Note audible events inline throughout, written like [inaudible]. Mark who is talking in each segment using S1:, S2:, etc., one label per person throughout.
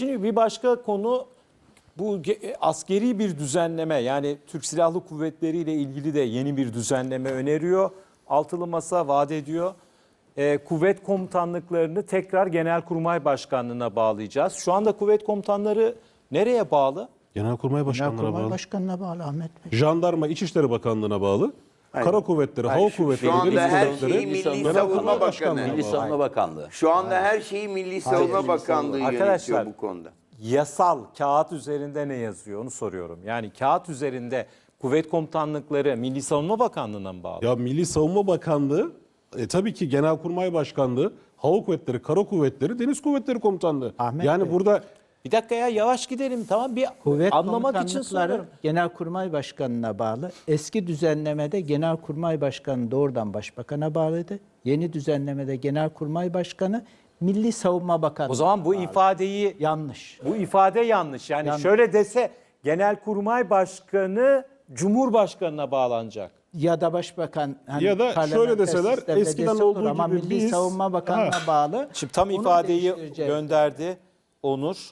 S1: Şimdi bir başka konu bu ge- askeri bir düzenleme yani Türk Silahlı Kuvvetleri ile ilgili de yeni bir düzenleme öneriyor. Altılı Masa vaat ediyor. Ee, kuvvet komutanlıklarını tekrar Genelkurmay Başkanlığı'na bağlayacağız. Şu anda kuvvet komutanları nereye bağlı?
S2: Genelkurmay Başkanlığı'na
S3: Genelkurmay
S2: bağlı.
S3: Başkanı'na bağlı Ahmet Bey.
S2: Jandarma İçişleri Bakanlığı'na bağlı. Kara Kuvvetleri, Hava Kuvvetleri,
S4: şu anda
S2: Deniz
S4: her
S2: Kuvvetleri,
S4: şeyi Milli
S2: Genelkurmay
S4: Savunma Bakanı.
S2: Başkanlığı'na
S5: Milli. Savunma Bakanlığı.
S4: Şu anda her şeyi Milli Savunma Bakanlığı
S1: Arkadaşlar,
S4: yönetiyor bu konuda.
S1: Yasal kağıt üzerinde ne yazıyor onu soruyorum. Yani kağıt üzerinde kuvvet komutanlıkları Milli Savunma Bakanlığı'na mı bağlı?
S2: Ya Milli Savunma Bakanlığı, e, tabii ki Genelkurmay Başkanlığı, Hava Kuvvetleri, Kara Kuvvetleri, Deniz Kuvvetleri Komutanlığı.
S3: Ahmet
S2: yani
S3: Bey.
S2: burada
S1: Bir dakika ya yavaş gidelim tamam bir
S3: Kuvvet
S1: anlamak için soruyorum.
S3: Genelkurmay Başkanı'na bağlı. Eski düzenlemede Genelkurmay Başkanı doğrudan Başbakan'a bağlıydı. Yeni düzenlemede Genelkurmay Başkanı Milli Savunma Bakanı.
S1: O zaman bu ifadeyi
S3: yanlış.
S1: bu ifade yanlış. Yani
S3: Yanlış.
S1: şöyle dese Genelkurmay Başkanı Cumhurbaşkanına bağlanacak.
S3: Ya da Başbakan hani
S2: Ya da şöyle deseler, eskiden olduğu
S3: ama
S2: gibi
S3: Milli
S2: biz-
S3: Savunma Bakanı'na
S2: Ha.
S3: bağlı.
S1: Şimdi tam
S3: Onu
S1: ifadeyi gönderdi Onur.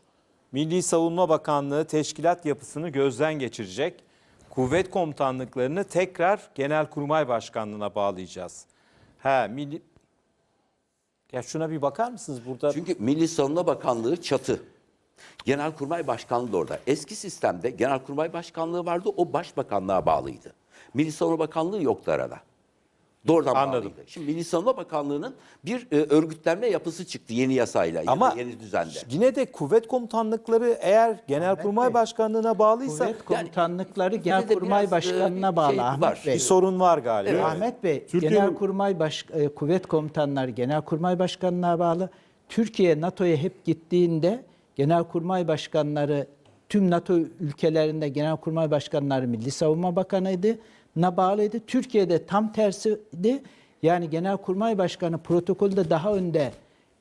S1: Milli Savunma Bakanlığı teşkilat yapısını gözden geçirecek. Kuvvet komutanlıklarını tekrar Genelkurmay Başkanlığına bağlayacağız. Ha milli Ya şuna bir bakar mısınız burada?
S5: Çünkü Milli Savunma Bakanlığı çatı. Genelkurmay Başkanlığı da orada. Eski sistemde Genelkurmay Başkanlığı vardı, o Başbakanlığa bağlıydı. Milli Savunma Bakanlığı yoktu arada. Doğrudan
S1: Anladım.
S5: bağlıydı. Şimdi Milli Savunma Bakanlığı'nın bir e, örgütlenme yapısı çıktı yeni yasayla,
S1: Ama
S5: yeni düzende.
S1: yine de kuvvet komutanlıkları eğer Genelkurmay
S3: Bey,
S1: Başkanlığına bağlıysa
S3: Kuvvet komutanlıkları
S5: de
S3: Genelkurmay
S5: e,
S3: Başkanı'na
S5: bir
S3: bağlı
S5: şey
S3: Ahmet
S5: var.
S3: Bey.
S1: bir sorun var galiba.
S3: Ahmet Bey,
S2: Türkiye'nin-
S3: Genelkurmay Baş, e, Kuvvet Komutanları Genelkurmay Başkanlığı'na bağlı. Türkiye NATO'ya hep gittiğinde Genelkurmay Başkanları tüm NATO ülkelerinde Genelkurmay Başkanları Milli Savunma Bakanı'ydı. Na bağlıydı. Türkiye'de tam tersiydi. Yani Genelkurmay Başkanı protokolde daha önde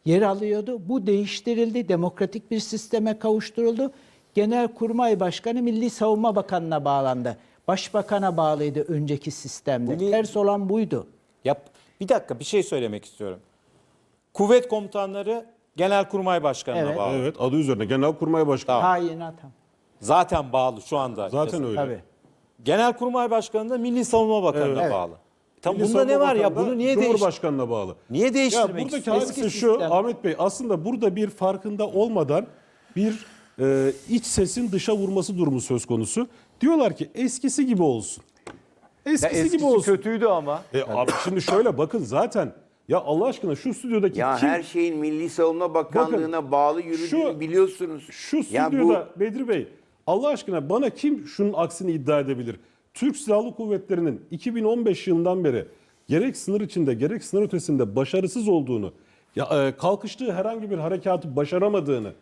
S3: yer alıyordu. Bu değiştirildi. Demokratik bir sisteme kavuşturuldu. Genelkurmay Başkanı Milli Savunma Bakanı'na bağlandı. Başbakan'a bağlıydı önceki sistemde.
S1: Bu ne-
S3: Ters olan buydu.
S1: Yap. Bir dakika bir şey söylemek istiyorum. Kuvvet komutanları Genelkurmay Başkanı'na
S3: Evet.
S1: bağlı.
S2: evet adı üzerine Genelkurmay Başkanlığı.
S3: Hain atam.
S1: Zaten bağlı şu anda.
S2: Zaten öyle.
S3: Tabii.
S1: Genelkurmay Başkanı da Milli Savunma Bakanı'na
S3: Evet.
S1: bağlı. Tam
S2: Milli
S1: bunda
S2: Savunma
S1: ne var ya? Bunu niye değiş
S2: Cumhurbaşkanına bağlı.
S1: niye
S2: Ya
S1: değiştirmek
S2: buradaki
S1: istiyorsun?
S2: hadise şu
S3: sistem.
S2: Ahmet Bey aslında burada bir farkında olmadan bir e, iç sesin dışa vurması durumu söz konusu. Diyorlar ki eskisi gibi olsun. Eskisi, gibi
S1: eskisi
S2: olsun.
S1: kötüydü ama.
S2: E, abi şimdi şöyle bakın zaten ya Allah aşkına şu stüdyodaki
S4: Ya
S2: kim
S4: her şeyin Milli Savunma Bakanlığı'na bağlı yürüdüğünü
S2: şu-
S4: biliyorsunuz.
S2: şu
S4: Ya
S2: stüdyoda Bedri Bey Allah aşkına bana kim şunun aksini iddia edebilir? Türk Silahlı Kuvvetleri'nin 2015 yılından beri gerek sınır içinde gerek sınır ötesinde başarısız olduğunu, ya, e, kalkıştığı herhangi bir harekatı başaramadığını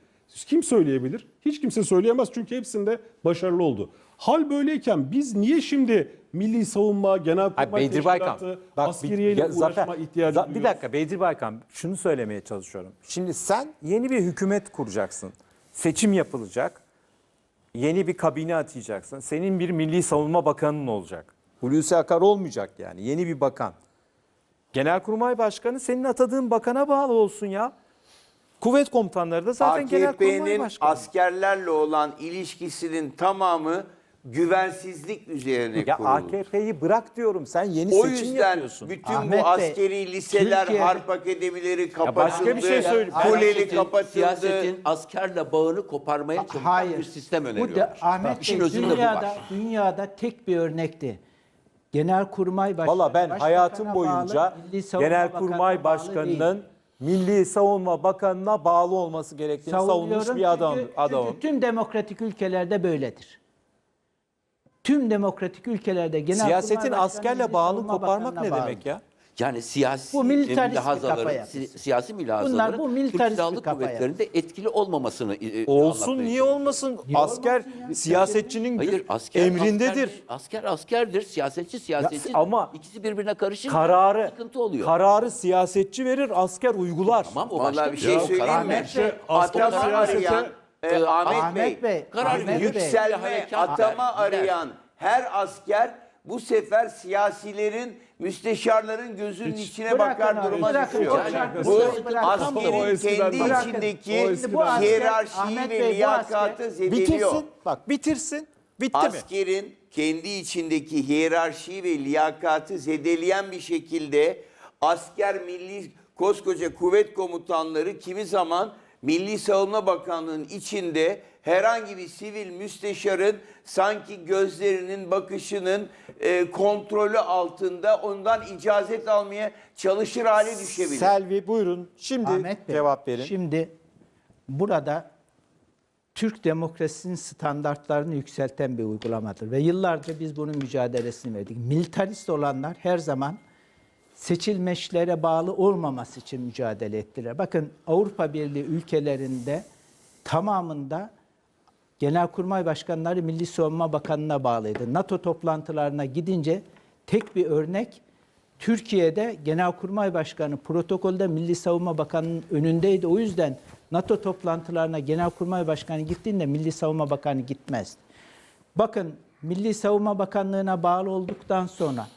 S2: kim söyleyebilir? Hiç kimse söyleyemez çünkü hepsinde başarılı oldu. Hal böyleyken biz niye şimdi Milli Savunma,
S1: Bedir Baykan.
S2: Teşkilatı,
S1: Bak, bir-
S2: askeriyeyle
S1: ya,
S2: uğraşma
S1: Zafer,
S2: ihtiyacı
S1: Za- Bir
S2: duyuyoruz?
S1: dakika Bedir Baykan şunu söylemeye çalışıyorum. Şimdi sen yeni bir hükümet kuracaksın. Seçim yapılacak. Yeni bir kabine atayacaksın. Senin bir Milli Savunma Bakanın olacak. Hulusi Akar olmayacak yani. Yeni bir bakan. Genelkurmay Başkanı senin atadığın bakana bağlı olsun ya. Kuvvet komutanları da zaten Genelkurmay
S4: AKP'nin
S1: Başkanı.
S4: askerlerle olan ilişkisinin tamamı güvensizlik üzerine
S1: ya
S4: kurulu.
S1: AKP'yi bırak diyorum. Sen yeni
S4: O
S1: seçim
S4: yüzden
S1: yapıyorsun.
S4: bütün
S3: Ahmet
S4: bu
S3: Bey,
S4: askeri liseler,
S3: Türkiye'de-
S4: harp akademileri kapatıldı.
S1: başka bir şey söyle-
S4: Kuleli
S5: Siyasetin-
S4: kapatıldı.
S5: Siyasetin askerle bağını koparmaya çalışan bir sistem
S3: Bu
S5: öneriyor.
S3: da, Ahmet
S5: İşin
S3: Bey
S5: özünde bu
S3: dünyada,
S5: var.
S3: dünyada tek bir örnekti. Genelkurmay Başkanı.
S1: Valla ben
S3: Başbakan'a
S1: hayatım
S3: bağlı,
S1: boyunca
S3: Bakanı'na
S1: Genelkurmay
S3: bağlı
S1: Başkanı'nın. Milli Savunma Bakanı'na bağlı olması gerektiğini savunmuş bir adam.
S3: çünkü,
S1: adamım.
S3: çünkü tüm demokratik ülkelerde böyledir. Tüm demokratik ülkelerde Genelkurmay
S1: Siyasetin askerle
S3: Savunma
S1: koparmak ne
S3: bağlı.
S1: demek ya?
S5: Yani siyasi
S3: Bu militarist bir
S5: mülahazaların,
S3: kafa
S5: si-
S3: yapısı.
S5: siyasi mülahazaların
S3: bu
S5: Türk
S3: militarist
S5: Silahlı
S3: bir kafa
S5: Kuvvetleri'nde etkili olmamasını e, e,
S1: Olsun niye olmasın?
S3: Niye
S1: asker
S3: olmasın ya?
S1: siyasetçinin
S5: Hayır asker
S1: emrindedir.
S5: Askerdir, asker askerdir, siyasetçi siyasetçi.
S1: ama
S5: ikisi birbirine karışınca
S1: Kararı
S5: sıkıntı oluyor.
S1: kararı siyasetçi verir, asker uygular.
S5: tamam o başka
S4: Vallahi
S5: bir
S4: bir
S5: şey.
S4: şey
S2: Ya
S4: söyleyeyim mi?
S3: Bey,
S2: asker siyasete-
S4: e, Ahmet,
S3: Ahmet
S4: Bey,
S3: Bey,
S5: Karar
S3: Ahmet Bey.
S4: yükselme,
S5: Harekat
S4: atama
S5: der, gider.
S4: arayan her asker bu sefer siyasilerin, müsteşarların gözünün içine
S3: Bırakın
S4: bakar
S3: abi,
S4: duruma
S3: bırakın
S4: düşüyor.
S3: şarkıyı,
S4: Bu
S3: bırakın.
S4: askerin kendi
S2: bırakın.
S4: içindeki hiyerarşiyi ve
S3: Bey,
S4: liyakatı zedeliyor.
S1: Bitirsin. Bak bitirsin. Bitti mi?
S4: Askerin kendi içindeki hiyerarşiyi ve liyakatı zedeleyen bir şekilde asker milli koskoca kuvvet komutanları kimi zaman Milli Savunma Bakanlığı'nın içinde herhangi bir sivil müsteşarın sanki gözlerinin bakışının e, kontrolü altında ondan icazet almaya çalışır hale düşebilir.
S1: Selvi buyurun. Şimdi
S3: Ahmet Bey,
S1: cevap verin.
S3: Şimdi burada Türk demokrasisinin standartlarını yükselten bir uygulamadır. Ve yıllarca biz bunun mücadelesini verdik. Militarist olanlar her zaman seçilmişlere bağlı olmaması için mücadele ettiler. Bakın Avrupa Birliği ülkelerinde tamamında Genelkurmay Başkanları Milli Savunma Bakanı'na bağlıydı. NATO toplantılarına gidince tek bir örnek Türkiye'de Genelkurmay Başkanı protokolde Milli Savunma Bakanı'nın önündeydi. O yüzden NATO toplantılarına Genelkurmay Başkanı gittiğinde Milli Savunma Bakanı gitmezdi. Bakın Milli Savunma Bakanlığı'na bağlı olduktan sonra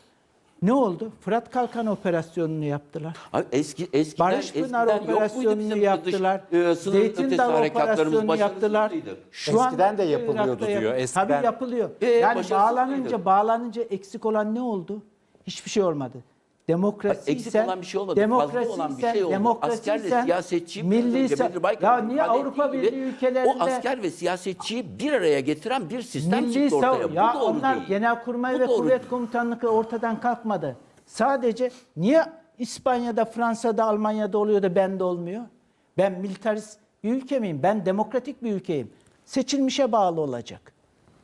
S3: ne oldu? Fırat Kalkan operasyonunu yaptılar.
S5: Abi eski eskiden
S3: Barış Pınar
S5: eskiden
S3: operasyonunu yaptılar.
S5: Dış, e,
S3: Zeytin Dağı operasyonunu yaptılar.
S5: mıydı?
S3: Şu
S1: Eskiden de yapılıyordu
S3: Irak'ta yap-
S1: diyor, eskiden.
S3: Tabii yapılıyor.
S5: E,
S3: yani bağlanınca
S5: mıydı?
S3: bağlanınca eksik olan ne oldu? Hiçbir şey olmadı. Demokrasi
S5: Eksik olan bir şey olmadı.
S3: Demokrasi
S5: Fazla olan bir şey oldu. Askerle siyasetçi
S3: milli
S5: önce Baykal
S3: ya niye Avrupa Birliği
S5: gibi,
S3: ülkelerinde
S5: o asker ve siyasetçiyi bir araya getiren bir sistem
S3: Milli
S5: çıktı ortaya.
S3: sav-
S5: Bu
S3: ya
S5: doğru
S3: onlar
S5: değil.
S3: Genelkurmay
S5: Bu
S3: ve
S5: doğru
S3: Kuvvet
S5: değil.
S3: Komutanlığı ortadan kalkmadı. Sadece niye İspanya'da, Fransa'da, Almanya'da oluyor da bende olmuyor? Ben militarist bir ülke miyim? Ben demokratik bir ülkeyim. Seçilmişe bağlı olacak.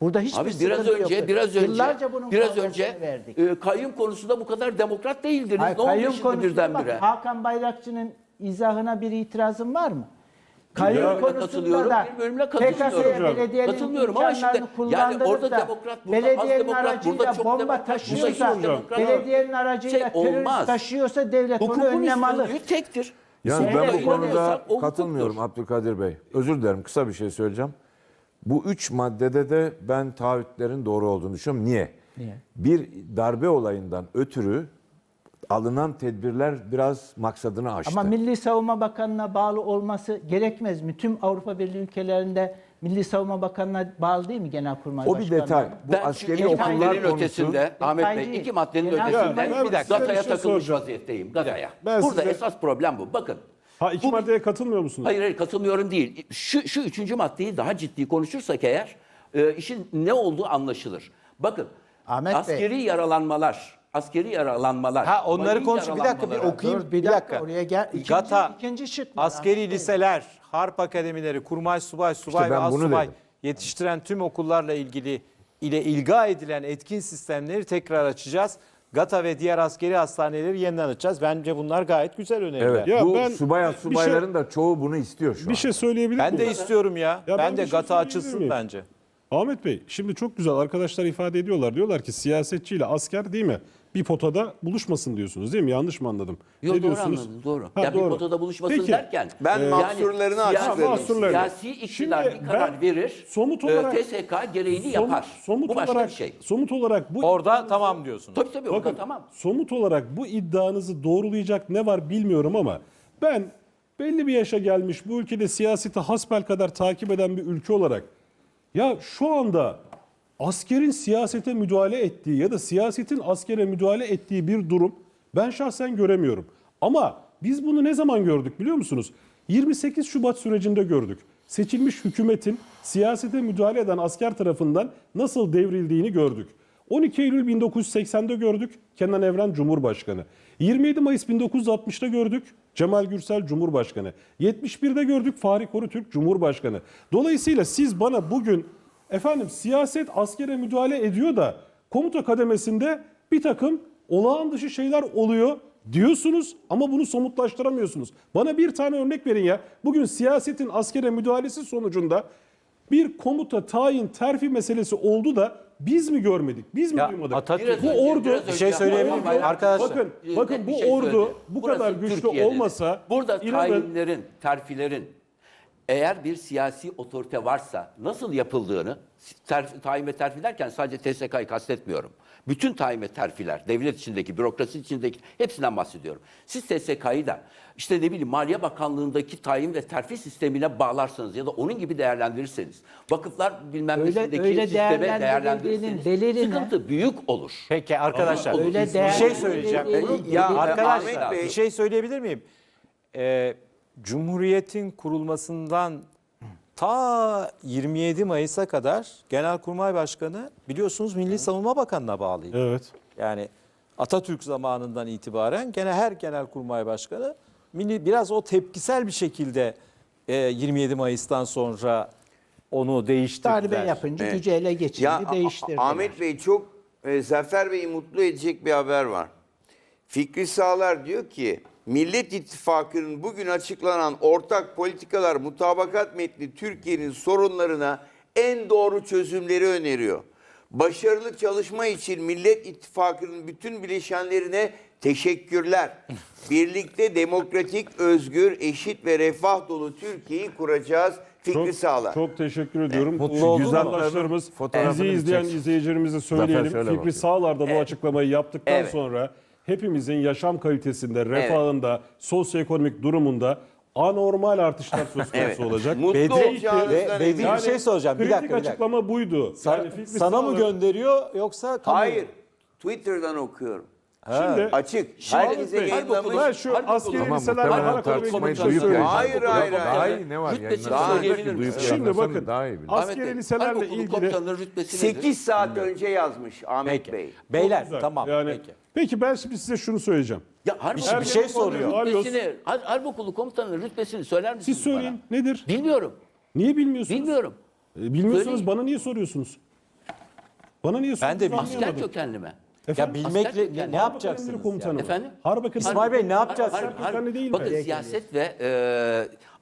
S3: Burada hiçbir
S5: Abi biraz önce
S3: yok.
S5: biraz önce
S3: Yıllarca bunun
S5: biraz önce
S3: verdik.
S5: e, kayyum konusunda bu kadar demokrat değildiniz.
S3: Hayır,
S5: ne oldu
S3: kayyum
S5: şimdi
S3: konusunda bak,
S5: birdenbire?
S3: Hakan Bayrakçı'nın izahına bir itirazın var mı? Kayyum konusunda
S5: katılıyorum,
S3: da
S5: bir bölümle katılmıyorum.
S3: belediyenin
S5: Katılmıyorum ama şimdi yani orada
S3: da
S5: demokrat, burada
S3: belediyenin
S5: demokrat,
S3: aracıyla
S5: burada çok
S3: bomba
S5: demokrat,
S3: taşıyorsa,
S5: demokrat.
S3: belediyenin aracıyla
S5: Şey
S3: terörist
S5: olmaz.
S3: taşıyorsa devlet onu
S5: Hukukun
S3: önlem alır.
S5: üstünlüğü tektir.
S6: Yani ben bu konuda katılmıyorum. Abdülkadir Bey. Özür dilerim kısa bir şey söyleyeceğim. Bu üç maddede de ben taahhütlerin doğru olduğunu düşünüyorum. Niye?
S3: Niye?
S6: Bir darbe olayından ötürü alınan tedbirler biraz maksadını aştı.
S3: Ama Milli Savunma Bakanı'na bağlı olması gerekmez mi? Tüm Avrupa Birliği ülkelerinde Milli Savunma Bakanı'na bağlı değil mi Genelkurmay
S6: o bir detay. Bu
S5: Ben
S6: askeri okullar konusu.
S5: ötesinde Ahmet Bey iki maddenin
S3: Genel-
S5: ötesinde
S2: ben bir dakika,
S5: Gata'ya
S2: bir şey
S5: takılmış
S2: soracağım.
S5: vaziyetteyim. Gata'ya. Burada
S2: size-
S5: esas problem bu. Bakın.
S2: Ha iki
S5: Bu-
S2: maddeye katılmıyor musunuz?
S5: Hayır hayır katılmıyorum değil. Şu, şu üçüncü maddeyi daha ciddi konuşursak eğer e, işin ne olduğu anlaşılır. Bakın
S3: Ahmet Bey.
S5: askeri yaralanmalar, askeri yaralanmalar.
S1: Ha onları
S5: mayın
S1: konuş. Bir dakika bir okuyayım.
S3: Dur, bir dakika, oraya gel. İkinci-
S1: Gata,
S3: ikinci şık var.
S1: askeri
S3: Ahmet Bey.
S1: liseler, harp akademileri, kurmay subay, subay
S6: İşte
S1: ve asubay
S6: dedim.
S1: yetiştiren tüm okullarla ilgili ile ilga edilen etkin sistemleri tekrar açacağız. GATA ve diğer askeri hastaneleri yeniden açacağız. Bence bunlar gayet güzel öneriler.
S6: Evet.
S2: Ya
S6: bu
S2: ben
S6: subay
S2: bir şey-
S6: subayların da çoğu bunu istiyor şu
S2: Bir
S6: an.
S2: şey söyleyebilir
S1: Ben
S2: miyim?
S1: de istiyorum ya.
S2: Ya ben
S1: ben
S2: bir
S1: de
S2: şey
S1: GATA açılsın
S2: miyim?
S1: bence.
S2: Ahmet Bey şimdi çok güzel arkadaşlar ifade ediyorlar. Diyorlar ki siyasetçiyle asker değil mi? Bir potada buluşmasın diyorsunuz değil mi? Yanlış mı anladım?
S5: Yok
S2: ne
S5: doğru
S2: diyorsunuz?
S5: anladım doğru.
S2: Ha,
S5: ya bir
S2: doğru.
S5: potada buluşmasın
S2: Peki.
S5: derken.
S4: Ben mahsurlarını
S5: siyasi-
S4: açıkladım.
S2: Mahsurlarını.
S5: Siyasi iktidar
S2: Şimdi
S5: bir karar verir.
S2: somut
S5: e,
S2: olarak-
S5: TSK gereğini
S2: Somut-
S5: yapar.
S2: Somut
S5: bu başka
S2: olarak,
S5: bir şey.
S2: Somut olarak bu
S1: Orada tamam diyorsun.
S5: Tabii tabii orada
S2: Bakın
S5: tamam.
S2: somut olarak bu iddianızı doğrulayacak ne var bilmiyorum ama ben belli bir yaşa gelmiş bu ülkede siyaseti hasbel kadar takip eden bir ülke olarak ya şu anda askerin siyasete müdahale ettiği ya da siyasetin askere müdahale ettiği bir durum ben şahsen göremiyorum. Ama biz bunu ne zaman gördük biliyor musunuz? 28 Şubat sürecinde gördük. Seçilmiş hükümetin siyasete müdahale eden asker tarafından nasıl devrildiğini gördük. 12 Eylül 1980'de gördük Kenan Evren Cumhurbaşkanı. 27 Mayıs 1960'da gördük Cemal Gürsel Cumhurbaşkanı. 71'de gördük Fahri Korutürk Cumhurbaşkanı. Dolayısıyla siz bana bugün efendim siyaset askere müdahale ediyor da komuta kademesinde bir takım olağan dışı şeyler oluyor diyorsunuz ama bunu somutlaştıramıyorsunuz. Bana bir tane örnek verin ya. Bugün siyasetin askere müdahalesi sonucunda bir komuta tayin terfi meselesi oldu da biz mi görmedik? Biz mi
S1: Ya
S2: duymadık?
S1: Atatürk-
S5: Biraz
S2: bu
S5: önce-
S2: ordu
S5: biraz
S1: Bir şey söyleyebilir miyim?
S5: Bayrak-
S1: Arkadaşlar.
S2: bakın bakın bu
S5: şey
S2: ordu bu
S5: Burası
S2: kadar güçlü olmasa
S5: burada
S2: inanın-
S5: tayinlerin, terfilerin eğer bir siyasi otorite varsa nasıl yapıldığını terfi, tayin ve terfi derken sadece TSK'yı kastetmiyorum. Bütün tayin ve terfiler, devlet içindeki, bürokrasi içindeki hepsinden bahsediyorum. Siz TSK'yı da işte ne bileyim Maliye Bakanlığı'ndaki tayin ve terfi sistemine bağlarsanız ya da onun gibi değerlendirirseniz, vakıflar bilmem
S3: Öyle-
S5: nesindeki
S3: öyle
S5: sisteme değerlendirirseniz
S3: delili ne?
S5: sıkıntı büyük olur.
S1: Peki arkadaşlar
S3: Öyle
S1: bir şey söyleyeceğim.
S3: değil.
S1: Ya arkadaşlar bir şey söyleyebilir miyim? Ee, Cumhuriyet'in kurulmasından ta 27 Mayıs'a kadar Genelkurmay Başkanı biliyorsunuz Milli Savunma Bakanı'na bağlıydı.
S2: Evet.
S1: Yani Atatürk zamanından itibaren gene her Genelkurmay Başkanı milli biraz o tepkisel bir şekilde e, 27 Mayıs'tan sonra onu değiştirdiler.
S3: Darbe yapınca
S4: Evet.
S3: gücü ele
S4: Ya
S3: geçirdi,
S4: A-
S3: değiştirdi.
S4: A- Ahmet Bey çok e, Zafer Bey'i mutlu edecek bir haber var. Fikri Sağlar diyor ki Millet İttifakı'nın bugün açıklanan ortak politikalar mutabakat metni Türkiye'nin sorunlarına en doğru çözümleri öneriyor. Başarılı çalışma için Millet İttifakı'nın bütün bileşenlerine teşekkürler. [laughs] Birlikte demokratik, özgür, eşit ve refah dolu Türkiye'yi kuracağız. Fikri
S2: Çok,
S4: Sağlar.
S2: çok teşekkür ediyorum.
S1: Mutlu
S2: Ee,
S1: oldun
S2: güzel
S6: Fotoğrafını
S2: bizi izleyen izleyicilerimize söyleyelim. Fikri
S6: bakıyor.
S2: Sağlar da bu açıklamayı yaptıktan
S4: Evet.
S2: sonra hepimizin yaşam kalitesinde, refahında, sosyoekonomik durumunda anormal artışlar söz [laughs] konusu
S4: Evet.
S2: olacak.
S4: Mutlu
S1: Bedri-
S4: olacağınızdan
S1: Ve-
S4: eminim.
S1: Bedri- Bir şey soracağım, bir dakika, bir dakika.
S2: açıklama buydu.
S1: Sa-
S2: Yani Fikri
S1: sana mı gönderiyor yoksa kamuya mı?
S4: Hayır. Twitter'dan okuyorum.
S2: Şimdi
S4: Açık. Herkese yayınlamış.
S2: ben şu askeri.
S6: Ama
S2: liseler
S6: muhtemelen
S2: Harakara
S6: tartışmayı duyup
S2: söyleyeyim.
S4: Hayır, hayır,
S6: Daha
S4: hayır.
S6: iyi ne var?
S5: Rütbesini
S6: Yayınlansa
S5: söyleyebilir
S6: duyup?
S2: Şimdi bakın,
S6: daha iyi bilir.
S5: Ahmet
S2: Askeri
S5: Bey,
S2: liselerle ilgili-
S5: komutanının rütbesi nedir?
S4: 8 saat önce yazmış Ahmet
S1: Peki.
S4: Bey.
S1: Beyler
S2: Güzel.
S1: tamam
S2: Yani,
S1: peki.
S2: Peki ben şimdi size şunu söyleyeceğim.
S5: Ya Harp
S1: Bir-
S5: Okulu
S1: bir şey
S5: komutanının
S1: soruyor.
S5: Rütbesini, Har- Harp Okulu komutanının rütbesini söyler misiniz
S2: Siz söyleyin
S5: bana?
S2: nedir?
S5: Bilmiyorum.
S2: Niye bilmiyorsunuz?
S5: Bilmiyorum.
S2: E, Bilmiyorsanız
S5: Söyleyin.
S2: bana niye soruyorsunuz? Bana niye
S1: Ben de
S2: soruyorsunuz?
S1: bilmiyorum.
S5: Asker kökenli mi?
S1: Ya
S2: Efendim?
S1: bilmekle
S5: Asker
S1: ne,
S5: kökenli.
S1: ne yapacaksınız? Yani?
S2: komutanı mı?
S5: Efendim?
S2: Harp Akademili-
S1: İsmail Bey ne yapacağız?
S5: Har- har-
S2: mi?
S5: Bakın
S2: Peki.
S5: siyaset ve e,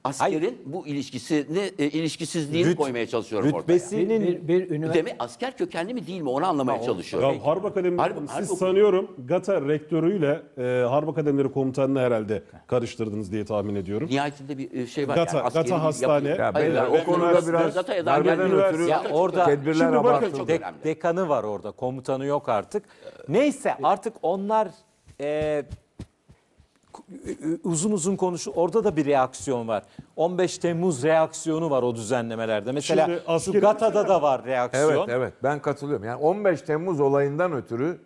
S5: askerin bu ilişkisini e, ilişkisizliğini
S1: Rüt-
S5: koymaya çalışıyorum ortaya.
S1: Rütbesinin
S3: bir, bir üniversite
S5: Demek asker kökenli mi değil mi onu anlamaya çalışıyorum.
S2: Ya Harp Akademisi
S5: Harp-
S2: siz
S5: Harp Okulu-
S2: sanıyorum GATA rektörüyle e, Harp Akademileri komutanını herhalde karıştırdınız diye tahmin ediyorum.
S5: Nihayetinde bir e, şey var.
S2: Gata-
S5: yani askeri
S2: Gata hastane.
S6: Ya
S5: Hayır,
S6: beyler, o konuda
S5: üniversite-
S6: biraz
S5: Gata'ya daha
S6: darbeden ötürü
S1: Ya orada
S6: tedbirler
S2: Şimdi bakın,
S6: abartıldı.
S5: çok önemli.
S1: dekanı var orada, komutanı yok artık. Neyse artık onlar e, uzun uzun konuşu. Orada da bir reaksiyon var. 15 Temmuz reaksiyonu var o düzenlemelerde. Mesela
S2: Şimdi
S1: şu GATA'da da var reaksiyon.
S6: Evet evet ben katılıyorum. Yani 15 Temmuz olayından ötürü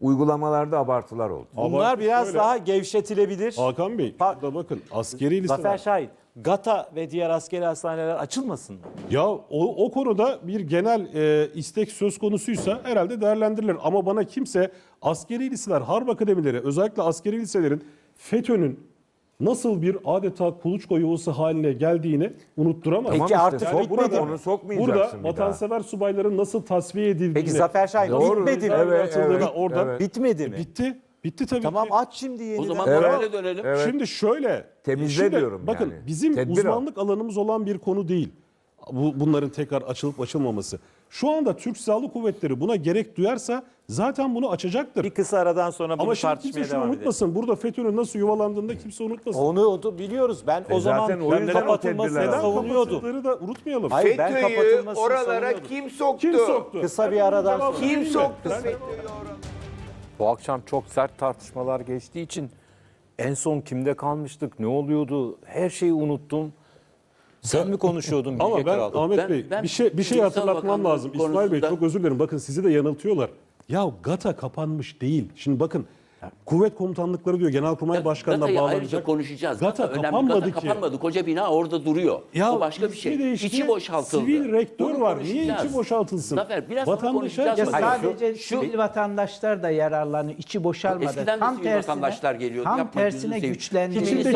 S6: uygulamalarda abartılar oldu.
S1: Bunlar
S2: Abartı
S1: biraz
S2: şöyle.
S1: daha gevşetilebilir.
S2: Hakan Bey,
S1: Pa-
S2: burada bakın askeri liseler.
S1: Zafer Şahin, GATA ve diğer askeri hastaneler açılmasın mı?
S2: Ya o, o konuda bir genel e, istek söz konusuysa herhalde değerlendirilir. Ama bana kimse askeri liseler, harp akademileri, özellikle askeri liselerin FETÖ'nün nasıl bir adeta kuluçka yuvası haline geldiğini unutturamaz.
S1: Peki
S6: işte,
S1: artık
S6: sokma
S1: bitmedi.
S6: onu, sokmayacaksın
S2: Burada
S6: bir daha.
S2: vatansever subayların nasıl tasfiye edildiğini...
S1: Peki Zafer Şahin
S6: Doğru.
S1: bitmedi mi?
S6: Evet,
S2: atıldığını
S6: evet,
S2: orada
S6: evet.
S1: Bitmedi mi?
S2: bitti. Bitti tabii
S1: Tamam
S2: ki.
S1: aç şimdi yeniden.
S5: O zaman
S6: Evet.
S5: normale dönelim.
S6: Evet.
S2: Şimdi şöyle.
S6: Temizle
S2: şimdi
S6: diyorum
S2: Bakın
S6: yani.
S2: bizim
S6: Tedbir al.
S2: uzmanlık alanımız olan bir konu değil. Bu, bunların tekrar açılıp açılmaması. Şu anda Türk Silahlı Kuvvetleri buna gerek duyarsa zaten bunu açacaktır.
S1: Bir kısa aradan sonra bunu
S2: Ama şimdi
S1: tartışmaya
S2: kimse şunu
S1: devam edelim.
S2: unutmasın. Burada FETÖ'nün nasıl yuvalandığını da kimse unutmasın.
S1: Onu, onu biliyoruz. Ben o
S6: E
S1: zaman
S6: zaten o yüzden o
S1: kapatılmasını
S6: tedbirler aldı.
S1: savunuyordum.
S2: Da unutmayalım.
S1: Hayır, ben
S4: FETÖ'yü
S1: kapatılmasını
S4: oralara
S1: savunuyordum.
S4: kim soktu?
S2: Kim soktu?
S1: Kısa bir aradan sonra.
S4: Kim soktu FETÖ'yü oralara?
S1: Bu akşam çok sert tartışmalar geçtiği için en son kimde kalmıştık, ne oluyordu her şeyi unuttum. Sen mi konuşuyordun Bilge
S2: Ama ben
S1: Kral?
S2: Ahmet
S5: Ben-
S2: Bey
S5: ben
S2: bir şey bir şey
S5: Ulusal
S2: hatırlatmam
S5: Bakanlığı
S2: lazım. İsmail Bey
S5: konusunda-
S2: çok özür dilerim. Bakın sizi de yanıltıyorlar. Ya GATA kapanmış değil. Şimdi bakın kuvvet komutanlıkları diyor Genelkurmay Başkanı'na
S5: ayrıca
S2: bağlanacak.
S5: konuşacağız.
S2: Gata
S5: Gata,
S2: kapanmadı
S5: Gata
S2: ki.
S5: kapanmadı. Koca bina orada duruyor.
S2: Ya
S5: o başka bir şey.
S2: değişti,
S5: İçi boşaltıldı.
S2: Sivil rektör
S5: Bunu
S2: var. Niye içi boşaltılsın?
S5: Zafer biraz
S2: Vatandaşa
S5: konuşacağız.
S3: Ya sadece
S5: şu-
S3: sivil vatandaşlar da yararlanıyor. içi boşalmadı.
S5: Eskiden de
S3: tam
S5: sivil
S3: tersine,
S5: vatandaşlar geliyordu.
S3: Tam
S5: Yapma,
S3: tersine güçlendi.
S2: İçindeki-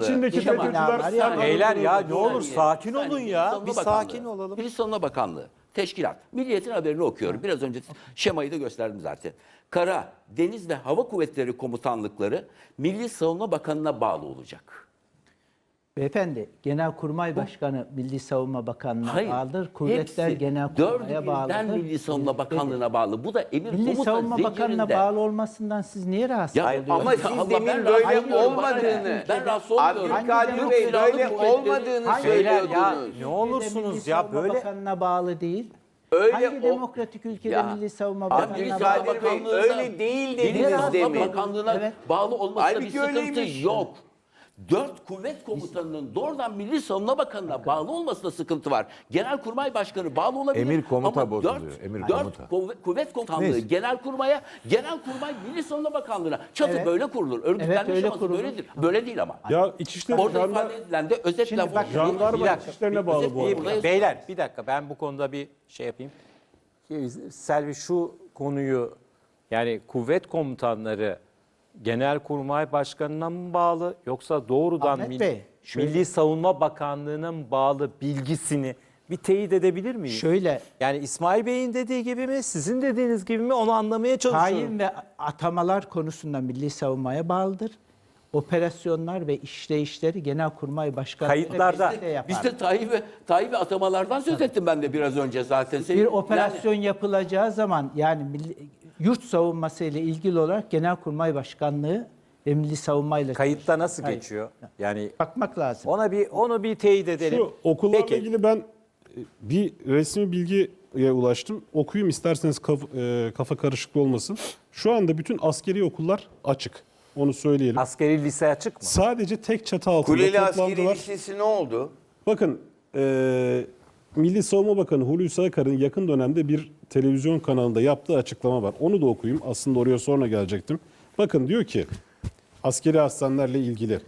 S2: içindeki. FETÖ'cüler.
S1: Beyler ya ne olur sakin olun ya. Bir sakin olalım.
S5: Savunma Bakanlığı, teşkilat. Milliyetin haberini okuyorum. Biraz önce şemayı da gösterdim zaten. Kara, Deniz ve Hava Kuvvetleri Komutanlıkları Milli Savunma Bakanı'na bağlı olacak.
S3: Beyefendi, Genelkurmay Başkanı Milli Savunma Bakanlığı'na
S5: Hayır.
S3: bağlıdır. Kuvvetler
S5: hepsi
S3: Genelkurmay'a bağlıdır.
S5: Milli Savunma Bakanlığı'na bağlı. Bu da emir
S3: Milli
S5: komuta
S3: Savunma Bakanlığı'na
S5: zincirinde.
S3: bağlı olmasından siz niye rahatsız
S5: Ya
S3: oluyorsunuz?
S4: Ama siz
S5: Allah,
S4: demin
S5: ben
S4: böyle olmadığını,
S5: Ben rahatsız olmuyorum.
S4: Abdülkadir
S3: Hangi
S4: Bey böyle olmadığını
S3: Hangi-
S4: söylüyordunuz.
S1: Ya, ne
S3: Milli
S1: olursunuz ya
S3: Savunma
S1: böyle
S3: Bakanlığı'na bağlı değil.
S4: Öyle
S3: Hangi
S4: o-
S3: demokratik ülkede
S4: Ya,
S3: Milli Savunma Bakanlığı'na bağlı?
S4: Abdülkadir Bey öyle değil
S5: Milli
S4: dediniz
S5: Savunma
S4: demin.
S5: Bakanlığı'na
S3: Evet.
S5: bağlı olmasında bir sıkıntı yok. Dört kuvvet komutanının doğrudan Milli Savunma Bakanı'na bağlı olmasında sıkıntı var. Genelkurmay Başkanı bağlı olabilir.
S6: Emir komuta
S5: ama
S6: bozuluyor,
S5: Dört,
S6: emir
S5: dört
S6: komuta.
S5: kuvvet, kuvvet komutanlığı
S1: Neyse.
S5: Genelkurmay'a, Genelkurmay Milli Savunma Bakanlığı'na. Çatı
S3: Evet.
S5: böyle kurulur. Örgütlenme
S3: Evet, öyle kurulur.
S5: böyledir. Böyle değil ama.
S2: Ya İçişleri
S5: Orada
S2: jandarma,
S5: ifade edilen de özet lafı.
S3: bak-
S2: jandarma
S1: Bir dakika,
S2: İçişlerine bağlı bu arada.
S1: Beyler bir dakika ben bu konuda bir şey yapayım. Selvi şu konuyu yani kuvvet komutanları Genelkurmay Başkanı'na mı bağlı yoksa doğrudan
S3: Ahmet
S1: Mil-
S3: Bey, şöyle-
S1: Milli Savunma Bakanlığı'na mı bağlı bilgisini bir teyit edebilir miyiz?
S3: Şöyle
S1: Yani İsmail Bey'in dediği gibi mi, sizin dediğiniz gibi mi onu anlamaya çalışıyorum.
S3: tayin ve atamalar konusunda Milli Savunma'ya bağlıdır. Operasyonlar ve işleyişleri Genelkurmay Başkanlığı
S1: Kayıtlarda-
S3: yapar.
S5: Biz de Tayyip ve, Tayyip ve atamalardan söz ettim ben de biraz önce zaten.
S3: bir operasyon yapılacağı zaman yani milli, yurt savunması ile ilgili olarak Genelkurmay Başkanlığı ve Milli Savunma ile
S1: Kayıtta nasıl
S3: Hayır.
S1: geçiyor? Yani
S3: bakmak lazım.
S1: ona bir onu bir teyit edelim.
S2: Şu okullarla
S1: Peki.
S2: ilgili ben e, bir resmi bilgiye ulaştım. Okuyayım isterseniz kaf- e, kafa karışıklığı olmasın. Şu anda bütün askeri okullar açık. Onu söyleyelim.
S1: Askeri lise açık mı?
S2: Sadece tek çatı altında
S4: Kuleli Askeri
S2: toplandılar.
S4: Lisesi ne oldu?
S2: Bakın e, Milli Savunma Bakanı Hulusi Akar'ın yakın dönemde bir televizyon kanalında yaptığı açıklama var. Onu da okuyayım. Aslında oraya sonra gelecektim. Bakın diyor ki askeri hastanelerle ilgili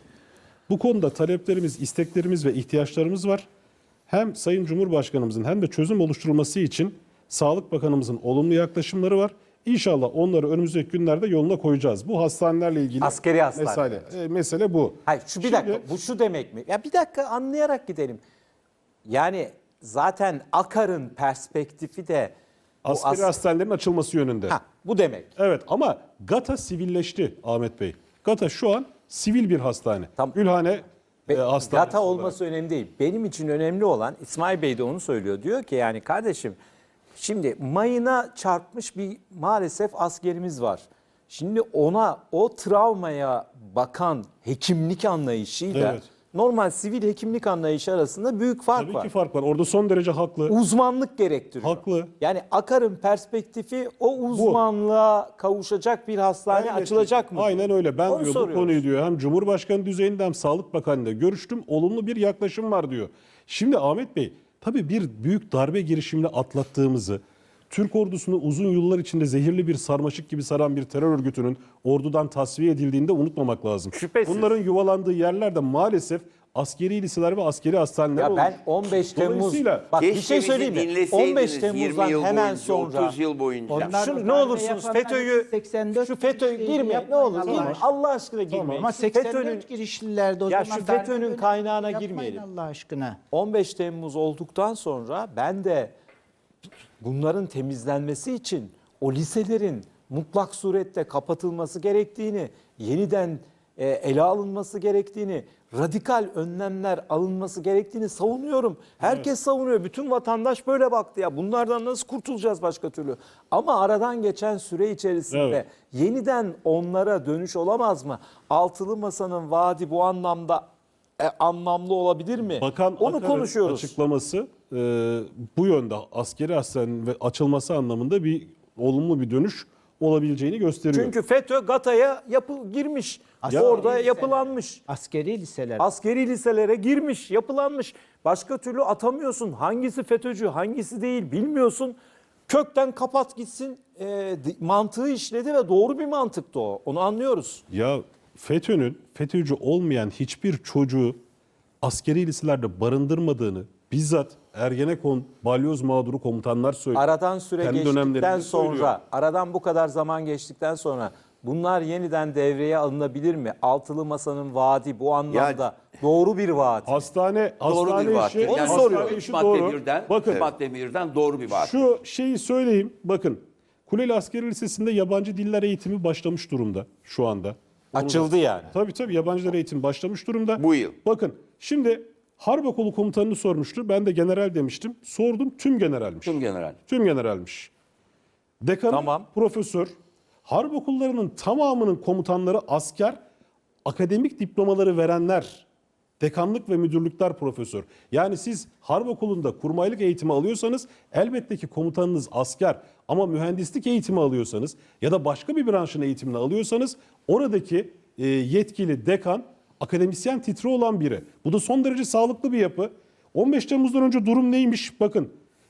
S2: bu konuda taleplerimiz, isteklerimiz ve ihtiyaçlarımız var. Hem Sayın Cumhurbaşkanımızın hem de çözüm oluşturulması için Sağlık Bakanımızın olumlu yaklaşımları var. İnşallah onları önümüzdeki günlerde yoluna koyacağız. Bu hastanelerle ilgili
S1: Askeri hastane.
S2: mesele, e, mesele bu.
S1: Hayır şu bir
S2: Şimdi-
S1: dakika bu şu demek mi? Ya bir dakika anlayarak gidelim. Yani zaten Akar'ın perspektifi de bu
S2: Askeri
S1: as-
S2: hastanelerin açılması yönünde.
S1: Ha, bu demek.
S2: Evet ama GATA sivilleşti Ahmet Bey. GATA şu an sivil bir hastane.
S1: Tam-
S2: Gülhane
S1: Ve
S2: e, hastanesi
S1: Gata
S2: olarak.
S1: olması önemli değil. Benim için önemli olan İsmail Bey de onu söylüyor. Diyor ki yani kardeşim şimdi mayına çarpmış bir maalesef askerimiz var. Şimdi ona o travmaya bakan hekimlik anlayışıyla
S2: Evet.
S1: normal sivil hekimlik anlayışı arasında büyük fark
S2: Tabii
S1: var.
S2: ki fark var. Orada son derece haklı.
S1: Uzmanlık gerektiriyor.
S2: Haklı.
S1: Yani Akar'ın perspektifi o uzmanlığa kavuşacak bir hastane
S2: Elbette.
S1: açılacak mı?
S2: Aynen öyle. Ben
S1: Onu
S2: diyor bu konuyu diyor hem Cumhurbaşkanı düzeyinde hem Sağlık Bakanı'yla görüştüm. Olumlu bir yaklaşım var diyor. Şimdi Ahmet Bey tabii bir büyük darbe girişimini atlattığımızı, Türk ordusunu uzun yıllar içinde zehirli bir sarmaşık gibi saran bir terör örgütünün ordudan tasfiye edildiğinde unutmamak lazım.
S1: Şüphesiz.
S2: Bunların yuvalandığı yerlerde maalesef askeri liseler ve askeri hastaneler
S1: Ya
S2: olmuş.
S1: ben 15 Temmuz
S2: Dolayısıyla
S1: bak bir
S4: Keşke
S1: şey
S4: bizi
S1: söyleyeyim mi?
S4: dinleseydiniz
S1: 15
S4: 20
S1: Temmuz'dan
S4: yıl
S1: hemen
S4: boyunca,
S1: sonra
S4: 30 yıl boyunca.
S3: Onlar
S1: Şunu, ne
S3: darbe
S1: olursunuz
S3: yapanlar
S1: FETÖ'yü
S3: 84
S1: şu FETÖ
S3: girişliydi,
S1: girme ne
S3: yapmayın
S1: olur
S3: Allah
S1: girme.
S3: aşkına.
S1: Allah aşkına girmeyin.
S3: Ama 84
S1: FETÖ'nün
S3: girişlilerdi o
S1: Ya
S3: zaman.
S1: şu FETÖ'nün kaynağına
S3: yapmayın
S1: girmeyelim.
S3: Allah aşkına.
S1: 15 Temmuz olduktan sonra ben de bunların temizlenmesi için o liselerin mutlak surette kapatılması gerektiğini, yeniden ele alınması gerektiğini, radikal önlemler alınması gerektiğini savunuyorum. Herkes savunuyor. Bütün vatandaş böyle baktı ya. Bunlardan nasıl kurtulacağız başka türlü? Ama aradan geçen süre içerisinde
S2: Evet.
S1: yeniden onlara dönüş olamaz mı? Altılı Masa'nın vaadi bu anlamda e, anlamlı olabilir mi?
S2: Bakan
S1: Onu
S2: Akar'ın
S1: konuşuyoruz.
S2: açıklaması e, bu yönde askeri hastanenin açılması anlamında bir olumlu bir dönüş olabileceğini gösteriyor.
S1: Çünkü FETÖ GATA'ya yapı girmiş.
S3: Askeri
S1: Orada
S3: liseler.
S1: yapılanmış.
S3: Askeri liseler.
S1: Askeri liselere girmiş, yapılanmış. Başka türlü atamıyorsun. Hangisi FETÖ'cü, hangisi değil bilmiyorsun. Kökten kapat gitsin. E, mantığı işledi ve doğru bir mantıktı o. Onu anlıyoruz.
S2: Ya FETÖ'nün FETÖ'cü olmayan hiçbir çocuğu askeri liselerde barındırmadığını bizzat Ergenekon balyoz mağduru komutanlar söylüyor.
S1: Aradan süre
S2: Kendi
S1: geçtikten sonra,
S2: söylüyor.
S1: aradan bu kadar zaman geçtikten sonra bunlar yeniden devreye alınabilir mi? Altılı Masanın vaadi bu anlamda doğru bir vaat.
S2: Hastane,
S5: Doğru
S2: hastane
S5: bir vaat.
S2: işi,
S5: Yani
S1: Onu
S2: işi
S5: madde
S2: doğru.
S5: birden,
S2: Bakın
S5: birden doğru bir vaat.
S2: Şu şeyi söyleyeyim. Bakın Kuleli Askeri Lisesi'nde yabancı diller eğitimi başlamış durumda şu anda. Onu
S1: Açıldı yani.
S2: Tabii tabii yabancı dil eğitimi başlamış durumda.
S4: Bu yıl.
S2: Bakın Şimdi Harp Okulu komutanını sormuştu. Ben de general demiştim. Sordum tüm generalmiş.
S5: Tüm general.
S2: Tüm generalmiş. Dekanı
S1: Tamam.
S2: profesör. Harp okullarının tamamının komutanları asker, akademik diplomaları verenler, dekanlık ve müdürlükler profesör. Yani siz harp okulunda kurmaylık eğitimi alıyorsanız elbette ki komutanınız asker ama mühendislik eğitimi alıyorsanız ya da başka bir branşın eğitimini alıyorsanız oradaki e, yetkili dekan akademisyen titri olan biri. Bu da son derece sağlıklı bir yapı. 15 Temmuz'dan önce durum neymiş? Bakın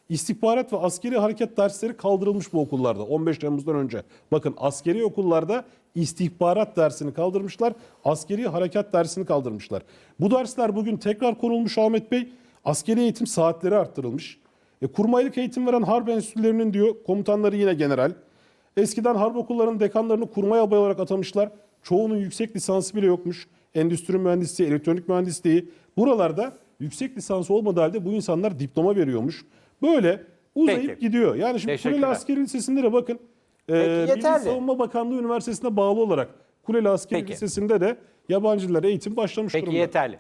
S2: İstihbarat ve askeri hareket dersleri kaldırılmış bu okullarda 15 Temmuz'dan önce. Bakın askeri okullarda istihbarat dersini kaldırmışlar, askeri harekat dersini kaldırmışlar. Bu dersler bugün tekrar konulmuş Ahmet Bey. Askeri eğitim saatleri arttırılmış. E, kurmaylık eğitim veren harp enstitülerinin diyor komutanları yine general. Eskiden harp okullarının dekanlarını kurmay albay olarak atamışlar. Çoğunun yüksek lisansı bile yokmuş. Endüstri mühendisliği, elektronik mühendisliği. Buralarda yüksek lisansı olmadığı halde bu insanlar diploma veriyormuş. Böyle uzayıp
S1: Peki.
S2: gidiyor. Yani şimdi. Kuleli Askeri Lisesi'nde de bakın. e, Milli. Savunma Bakanlığı Üniversitesi'ne bağlı olarak Kuleli Askeri
S1: Peki.
S2: Lisesi'nde de yabancı dillere eğitim başlamış
S1: Peki
S2: durumda.
S1: yeterli.